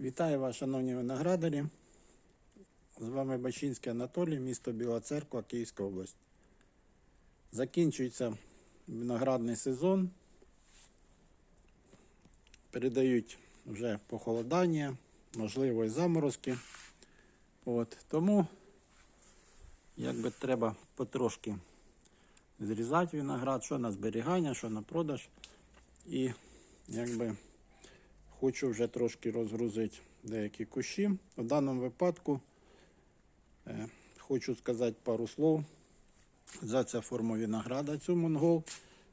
Вітаю вас, шановні виноградарі. З вами Бачинський Анатолій, місто Біла Церква, Київська область. Закінчується виноградний сезон. Передають вже похолодання, можливо, і заморозки. От, тому якби треба потрошки зрізати виноград, що на зберігання, що на продаж. І якби хочу вже трошки розгрузити деякі кущі. В даному випадку е, хочу сказати пару слов за цю форму винограда, цю монгол.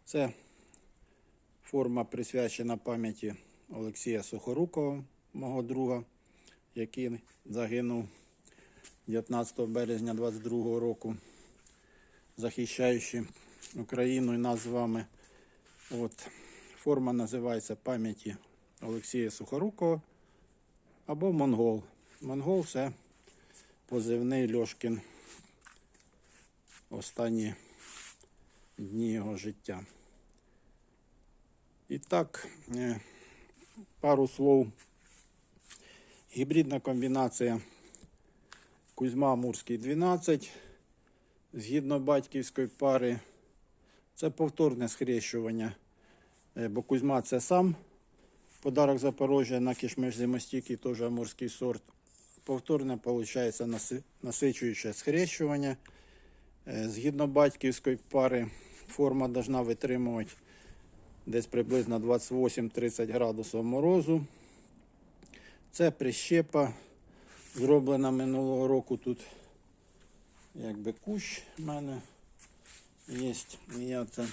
Це форма присвячена пам'яті Олексія Сухорукова, мого друга, який загинув 19 березня 22 року, захищаючи Україну і нас з вами. От. Форма називається пам'яті Олексія Сухорукова або Монгол. Монгол це позивний Льошкін останні дні його життя. І так, е, пару слов. Гібридна комбінація Кузьма Амурський 12. Згідно батьківської пари, це повторне схрещування, е, бо Кузьма це сам Подарок Запорожжя на кишмиш зимостійкий, теж амурський сорт. Повторне виходить насичуюче схрещування. Е, Згідно батьківської пари, форма повинна витримувати десь приблизно 28-30 градусів морозу. Це прищепа, зроблена минулого року тут якби кущ в мене є. Я це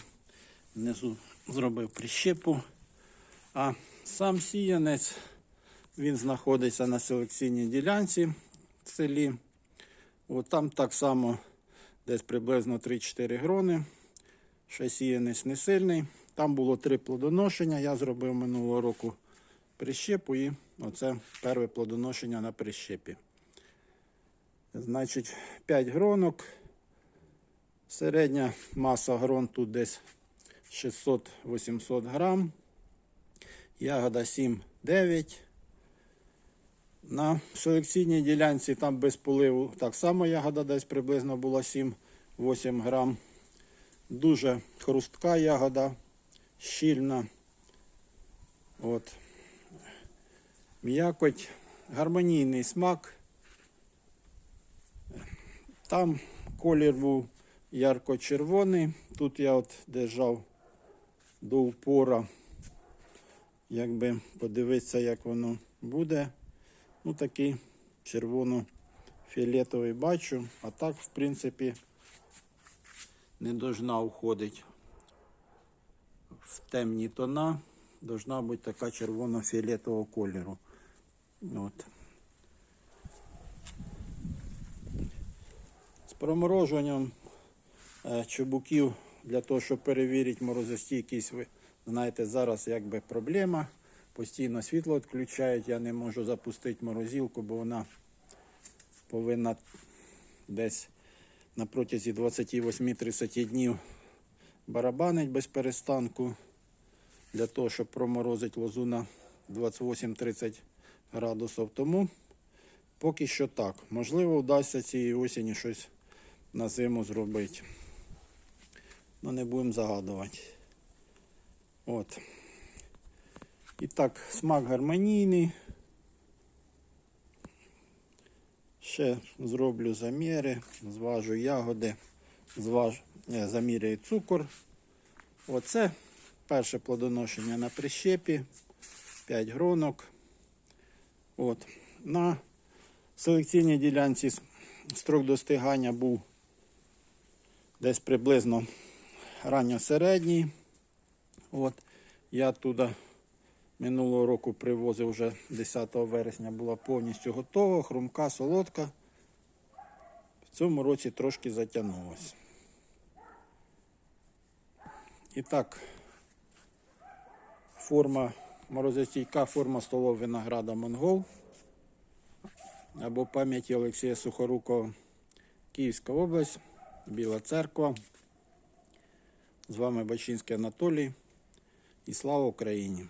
внизу зробив прищепу. А сам сіянець, він знаходиться на селекційній ділянці в селі. От там так само десь приблизно 3-4 грони. Ще сіянець не сильний. Там було три плодоношення. Я зробив минулого року прищепу і оце перше плодоношення на прищепі. Значить, 5 гронок. Середня маса грон тут десь 600-800 грам. Ягода 7-9. На селекційній ділянці там без поливу так само ягода десь приблизно була 7-8 грам. Дуже хрустка ягода, щільна. От. М'якоть, гармонійний смак. Там колір був ярко-червоний. Тут я от держав до упора якби подивитися, як воно буде. Ну, такий червоно-фіолетовий бачу, а так, в принципі, не должна уходити в темні тона. Должна бути така червоно-фіолетового кольору. От. З проморожуванням е, чубуків для того, щоб перевірити морозостійкість, знаєте, зараз якби проблема. Постійно світло відключають, я не можу запустити морозилку, бо вона повинна десь на протязі 28-30 днів барабанить без перестанку для того, щоб проморозити лозу на 28-30 градусів. Тому поки що так. Можливо, вдасться цієї осені щось на зиму зробити. Ну, не будемо загадувати. От. І так, смак гармонійний. Ще зроблю заміри, зважу ягоди, зваж, не, заміряю цукор. Оце перше плодоношення на прищепі, 5 гронок. От. На селекційній ділянці строк достигання був десь приблизно ранньо-середній. От. Я туди минулого року привозив вже 10 вересня, була повністю готова, хрумка, солодка. В цьому році трошки затягнулося. І так, форма морозостійка, форма столового винограда Монгол або пам'яті Олексія Сухорукова, Київська область, Біла Церква. З вами Бачинський Анатолій і слава Україні!